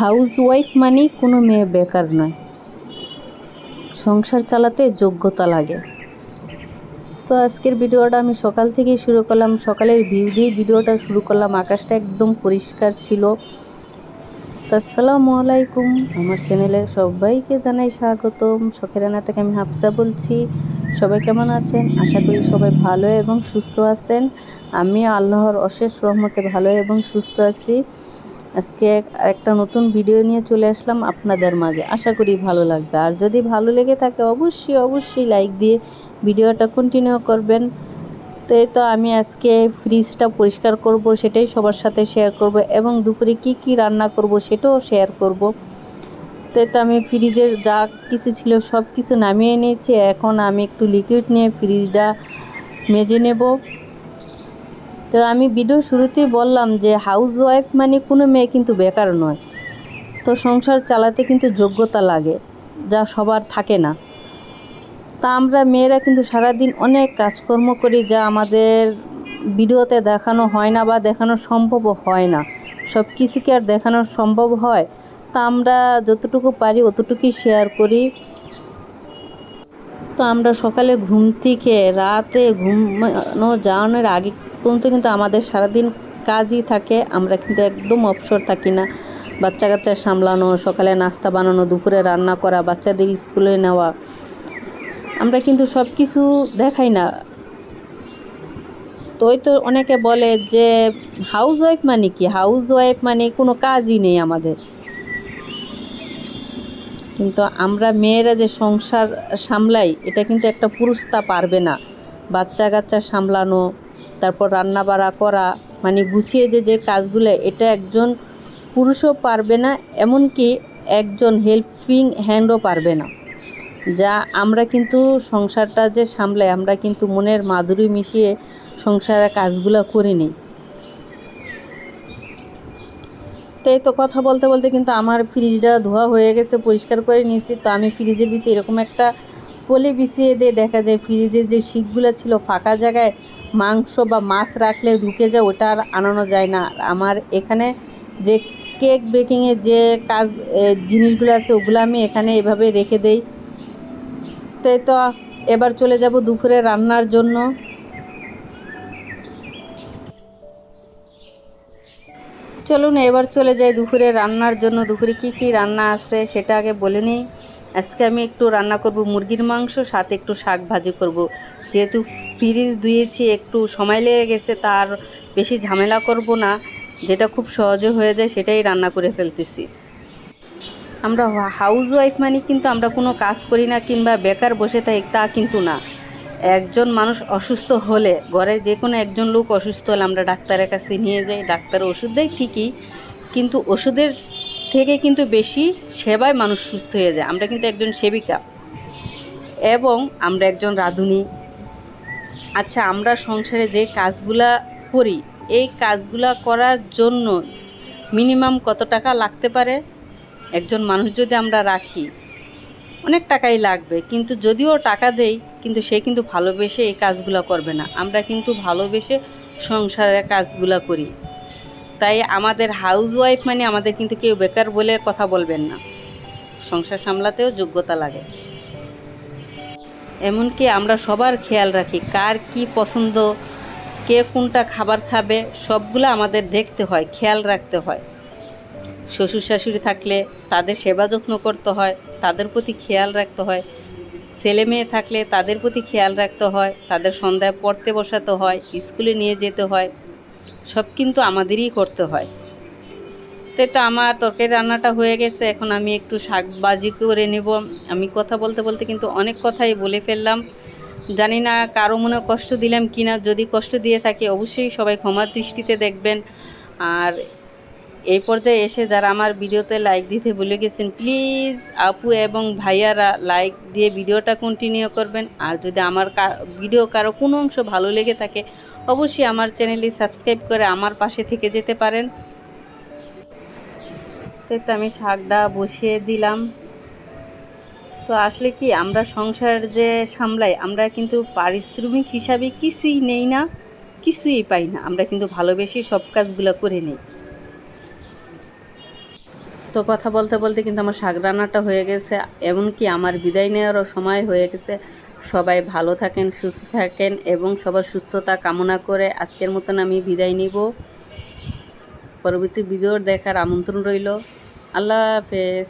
House wife মানে কোনো মেয়ে বেকার নয়। সংসার চালাতে যোগ্যতা লাগে। তো আজকের ভিডিওটা আমি সকাল থেকেই শুরু করলাম। সকালের ভিউ দিয়ে ভিডিওটা শুরু করলাম। আকাশটা একদম পরিষ্কার ছিল। আসসালামু আলাইকুম। আমার চ্যানেলে সবাইকে জানাই স্বাগতম। শখেরানা থেকে আমি হাফসা বলছি। সবাই কেমন আছেন? আশা করি সবাই ভালো এবং সুস্থ আছেন। আমি আল্লাহর অশেষ রহমতে ভালো এবং সুস্থ আছি। আজকে এক- একটা নতুন ভিডিও নিয়ে চলে আসলাম আপনাদের মাঝে। আশা করি ভালো লাগবে। আর যদি ভালো লেগে থাকে, অবশ্যই অবশ্যই লাইক দিয়ে ভিডিওটা কন্টিনিউ করবেন। তো এই তো আমি আজকে ফ্রিজটা পরিষ্কার করব, সেটাই সবার সাথে শেয়ার করব এবং দুপুরে কি কি রান্না করব সেটাও শেয়ার করব। তো তো আমি ফ্রিজের যা কিছু ছিল সব কিছু নামিয়ে নিয়েছি। এখন আমি একটু লিকুইড নিয়ে ফ্রিজটা মেজে নেব। তো আমি ভিডিও শুরুতেই বললাম যে হাউস ওয়াইফ মানে কোনো মেয়ে কিন্তু বেকার নয়। তো সংসার চালাতে কিন্তু যোগ্যতা লাগে, যা সবার থাকে না। তা আমরা মেয়েরা কিন্তু সারাদিন অনেক কাজকর্ম করি যা আমাদের ভিডিওতে দেখানো হয় না বা দেখানো সম্ভবও হয় না। সব কিছু কি আর দেখানো সম্ভব হয়? তা আমরা যতটুকু পারি অতটুকুই শেয়ার করি। তো আমরা সকালে ঘুম থেকে রাতে ঘুমানো যাওয়ানোর আগে পর্যন্ত কিন্তু আমাদের সারাদিন কাজই থাকে, আমরা কিন্তু একদম অবসর থাকি না। বাচ্চা কাচ্চা সামলানো, সকালে নাস্তা বানানো, দুপুরে রান্না করা, বাচ্চাদের স্কুলে নেওয়া, আমরা কিন্তু সব কিছু দেখাই না। তো ওই তো অনেকে বলে যে হাউস ওয়াইফ মানে কি? হাউস ওয়াইফ মানে কোনো কাজই নেই আমাদের। কিন্তু আমরা মেয়েরা যে সংসার সামলাই, এটা কিন্তু একটা পুরুষ তা পারবে না। বাচ্চা কাচ্চা সামলানো তারপর রান্না বাড়া করা মানে গুছিয়ে যে যে কাজগুলো, এটা একজন পুরুষও পারবে না, এমনকি একজন হেল্পিং হ্যান্ডও পারবে না। যা আমরা কিন্তু সংসারটা যে সামলাই আমরা কিন্তু মনের মাধুরী মিশিয়ে সংসারের কাজগুলো করে নিই। তো এই তো কথা বলতে বলতে কিন্তু আমার ফ্রিজটা ধোয়া হয়ে গেছে, পরিষ্কার করে নিয়েছি। তো আমি ফ্রিজের ভিতরে এরকম একটা পলি বিছিয়ে দিয়ে দেখা যায় ফ্রিজের যে শিকগুলো ছিল ফাঁকা জায়গায় মাংস বা মাছ রাখলে ঢুকে যায়, ওটা আর আনানো যায় না। আমার এখানে যে কেক বেকিংয়ের যে কাজ জিনিসগুলো আছে, ওগুলো আমি এখানে এভাবে রেখে দেই। তো এই তো এবার চলে যাব দুপুরে রান্নার জন্য। চলুন, এবার চলে যাই দুপুরে রান্নার জন্য। দুপুরে কি কি রান্না আছে সেটা আগে বলে নিই। আজকে আমি একটু রান্না করব মুরগির মাংস, সাথে একটু শাক ভাজি করব। যেহেতু ফ্রিজ ধুয়েছি, একটু সময় লেগে গেছে, তার বেশি ঝামেলা করব না। যেটা খুব সহজে হয়ে যায়, সেটাই রান্না করে ফেলতেছি। আমরা হাউস ওয়াইফ মানে কিন্তু আমরা কোনো কাজ করি না, কিংবা বেকার বসে থাকি, তা কিন্তু না। একজন মানুষ অসুস্থ হলে, ঘরের যে কোনো একজন লোক অসুস্থ হলে আমরা ডাক্তারের কাছে নিয়ে যাই ডাক্তার ওষুধ দেয় ঠিকই, কিন্তু ওষুধের থেকে কিন্তু বেশি সেবায় মানুষ সুস্থ হয়ে যায়। আমরা কিন্তু একজন সেবিকা এবং আমরা একজন রাঁধুনি। আচ্ছা আমরা সংসারে যে কাজগুলা করি, এই কাজগুলা করার জন্য মিনিমাম কত টাকা লাগতে পারে? একজন মানুষ যদি আমরা রাখি, অনেক টাকাই লাগবে। কিন্তু যদিও টাকা দেই, কিন্তু সে কিন্তু ভালোবেসে এই কাজগুলো করবে না। আমরা কিন্তু ভালোবেসে সংসারের কাজগুলো করি। তাই আমাদের হাউস ওয়াইফ মানে আমাদের কিন্তু কেউ বেকার বলে কথা বলবেন না। সংসার সামলাতেও যোগ্যতা লাগে। এমনকি আমরা সবার খেয়াল রাখি, কার কি পছন্দ, কে কোনটা খাবার খাবে, সবগুলো আমাদের দেখতে হয়, খেয়াল রাখতে হয়। শ্বশুর শাশুড়ি থাকলে তাদের সেবা যত্ন করতে হয়, তাদের প্রতি খেয়াল রাখতে হয়। ছেলে মেয়ে থাকলে তাদের প্রতি খেয়াল রাখতে হয়, তাদের সন্ধ্যায় পড়তে বসাতে হয়, স্কুলে নিয়ে যেতে হয়। সব কিন্তু আমাদেরই করতে হয়। তো তো আমার তরকারি রান্নাটা হয়ে গেছে, এখন আমি একটু শাক বাজি করে নেব। আমি কথা বলতে বলতে কিন্তু অনেক কথাই বলে ফেললাম। জানি না কারও মনে কষ্ট দিলাম কি না যদি কষ্ট দিয়ে থাকি অবশ্যই সবাই ক্ষমার দৃষ্টিতে দেখবেন। আর এই পর্যায়ে এসে যারা আমার ভিডিওতে লাইক দিতে ভুলে গেছেন প্লিজ আপু এবং ভাইয়ারা লাইক দিয়ে ভিডিওটা কন্টিনিউ করবেন। আর যদি আমার ভিডিও কারও কোনো অংশ ভালো লেগে থাকে অবশ্যই আমার চ্যানেলটি সাবস্ক্রাইব করে আমার পাশে থেকে যেতে পারেন। তো আমি শাকটা বসিয়ে দিলাম। তো আসলে কি, আমরা সংসার যে সামলাই, আমরা কিন্তু পারিশ্রমিক হিসাবে কিছুই নেই না, কিছুই পাই না। আমরা কিন্তু ভালোবেসে সব কাজগুলো করে নিই। তো কথা বলতে বলতে কিন্তু আমার শাক রান্নাটা হয়ে গেছে। এমনকি আমার বিদায় নেওয়ারও সময় হয়ে গেছে। সবাই ভালো থাকেন, সুস্থ থাকেন এবং সবার সুস্থতা কামনা করে আজকের মতন আমি বিদায় নিব। পরবর্তী ভিডিওর দেখার আমন্ত্রণ রইল। আল্লাহ হাফেজ।